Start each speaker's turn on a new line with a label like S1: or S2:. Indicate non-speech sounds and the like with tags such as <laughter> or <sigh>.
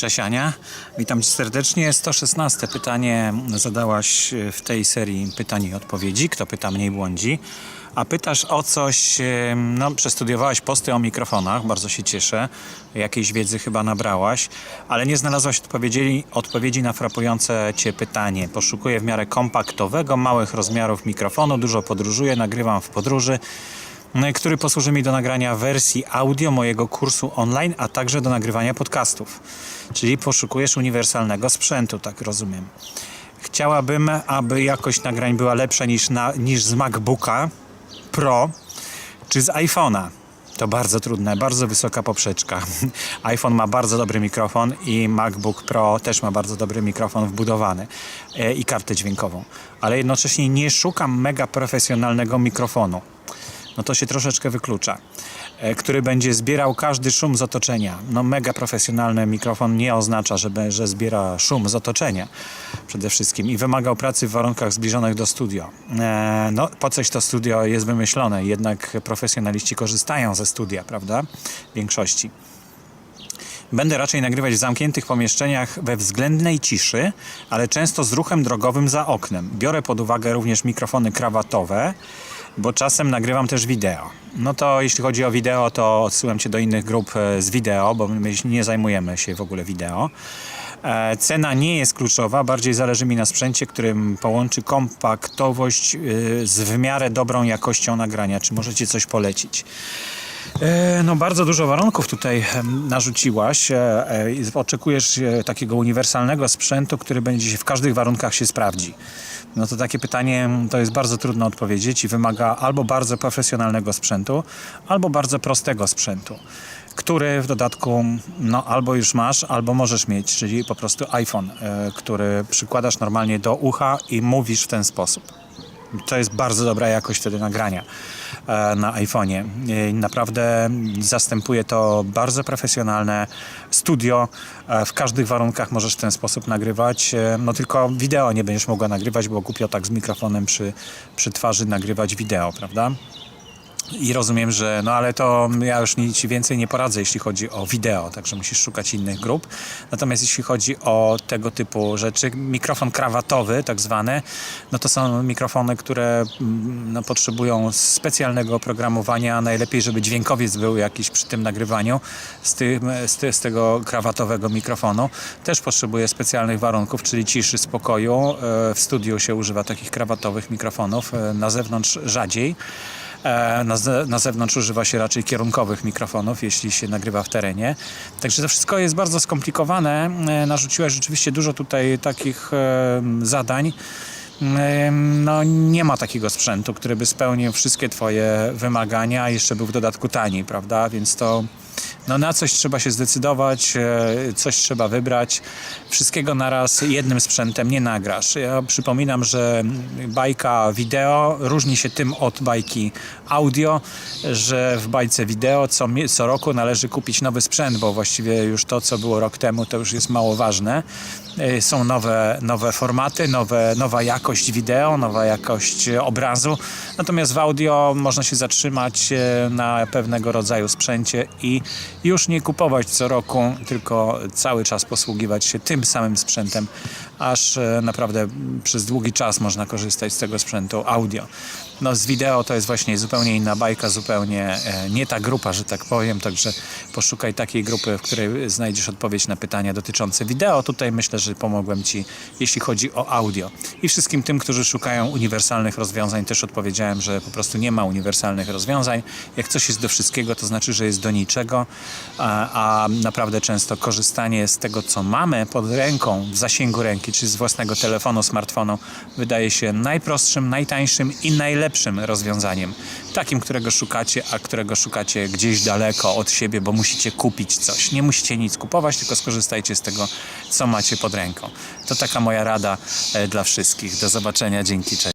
S1: Cześć Ania, witam Cię serdecznie. 116 pytanie zadałaś w tej serii pytań i odpowiedzi. Kto pyta, mniej błądzi. A pytasz o coś, e, no przestudiowałaś posty o mikrofonach, bardzo się cieszę. Jakiejś wiedzy chyba nabrałaś, ale nie znalazłaś odpowiedzi, odpowiedzi na frapujące Cię pytanie. Poszukuję w miarę kompaktowego, małych rozmiarów mikrofonu, dużo podróżuję, nagrywam w podróży który posłuży mi do nagrania wersji audio mojego kursu online, a także do nagrywania podcastów. Czyli poszukujesz uniwersalnego sprzętu, tak rozumiem. Chciałabym, aby jakość nagrań była lepsza niż, na, niż z MacBooka Pro czy z iPhone'a. To bardzo trudne, bardzo wysoka poprzeczka. <laughs> iPhone ma bardzo dobry mikrofon i MacBook Pro też ma bardzo dobry mikrofon wbudowany e, i kartę dźwiękową. Ale jednocześnie nie szukam mega profesjonalnego mikrofonu no to się troszeczkę wyklucza, e, który będzie zbierał każdy szum z otoczenia. No mega profesjonalny mikrofon nie oznacza, że, be- że zbiera szum z otoczenia przede wszystkim i wymagał pracy w warunkach zbliżonych do studio. E, No po coś to studio jest wymyślone, jednak profesjonaliści korzystają ze studia, prawda? W większości. Będę raczej nagrywać w zamkniętych pomieszczeniach we względnej ciszy, ale często z ruchem drogowym za oknem. Biorę pod uwagę również mikrofony krawatowe, bo czasem nagrywam też wideo. No to jeśli chodzi o wideo, to odsyłam Cię do innych grup e, z wideo, bo my nie zajmujemy się w ogóle wideo. E, Cena nie jest kluczowa, bardziej zależy mi na sprzęcie, którym połączy kompaktowość y, z w miarę dobrą jakością nagrania. Czy możecie coś polecić? E, No bardzo dużo warunków tutaj narzuciłaś. e, e, Oczekujesz e, takiego uniwersalnego sprzętu, który będzie się w każdych warunkach się sprawdzi. No to takie pytanie to jest bardzo trudno odpowiedzieć i wymaga albo bardzo profesjonalnego sprzętu, albo bardzo prostego sprzętu, który w dodatku no, albo już masz, albo możesz mieć, czyli po prostu iPhone, e, który przykładasz normalnie do ucha i mówisz w ten sposób. To jest bardzo dobra jakość wtedy nagrania e, na iPhone'ie. E, Naprawdę zastępuje to bardzo profesjonalne studio. E, W każdych warunkach możesz w ten sposób nagrywać. No tylko wideo nie będziesz mogła nagrywać, bo głupio tak z mikrofonem przy, przy twarzy nagrywać wideo, prawda? I rozumiem, że no ale to ja już nic więcej nie poradzę, jeśli chodzi o wideo, także musisz szukać innych grup. Natomiast jeśli chodzi o tego typu rzeczy, mikrofon krawatowy, tak zwany, no to są mikrofony, które mm, no, potrzebują specjalnego oprogramowania. Najlepiej, żeby dźwiękowiec był jakiś przy tym nagrywaniu z, tym, z, z tego krawatowego mikrofonu. Też potrzebuje specjalnych warunków, czyli ciszy, spokoju. E, W studiu się używa takich krawatowych mikrofonów, e, na zewnątrz rzadziej. E, Na, na zewnątrz używa się raczej kierunkowych mikrofonów, jeśli się nagrywa w terenie. Także to wszystko jest bardzo skomplikowane. E, Narzuciłeś rzeczywiście dużo tutaj takich e, zadań. No, nie ma takiego sprzętu, który by spełnił wszystkie Twoje wymagania, jeszcze był w dodatku tani, prawda? Więc to no, na coś trzeba się zdecydować, e, coś trzeba wybrać. Wszystkiego naraz jednym sprzętem nie nagrasz. Ja przypominam, że bajka wideo różni się tym od bajki audio, że w bajce wideo co, co roku należy kupić nowy sprzęt, bo właściwie już to, co było rok temu, to już jest mało ważne. E, Są nowe, nowe formaty, nowe, nowa jakość wideo, nowa jakość obrazu. Natomiast w audio można się zatrzymać e, na pewnego rodzaju sprzęcie i już nie kupować co roku, tylko cały czas posługiwać się tym samym sprzętem, aż e, naprawdę przez długi czas można korzystać z tego sprzętu audio. No z wideo to jest właśnie zupełnie inna bajka, zupełnie e, nie ta grupa, że tak powiem, także poszukaj takiej grupy, w której znajdziesz odpowiedź na pytania dotyczące wideo. Tutaj myślę, że pomogłem Ci, jeśli chodzi o audio. I wszystkim tym, którzy szukają uniwersalnych rozwiązań, też odpowiedziałem, że po prostu nie ma uniwersalnych rozwiązań. Jak coś jest do wszystkiego, to znaczy, że jest do niczego, a, a naprawdę często korzystanie z tego, co mamy pod ręką, w zasięgu ręki, czy z własnego telefonu, smartfonu, wydaje się najprostszym, najtańszym i najlepszym rozwiązaniem. Takim, którego szukacie, a którego szukacie gdzieś daleko od siebie, bo musicie kupić coś. Nie musicie nic kupować, tylko skorzystajcie z tego, co macie pod ręką. To taka moja rada e, dla wszystkich. Do zobaczenia, dzięki, cześć.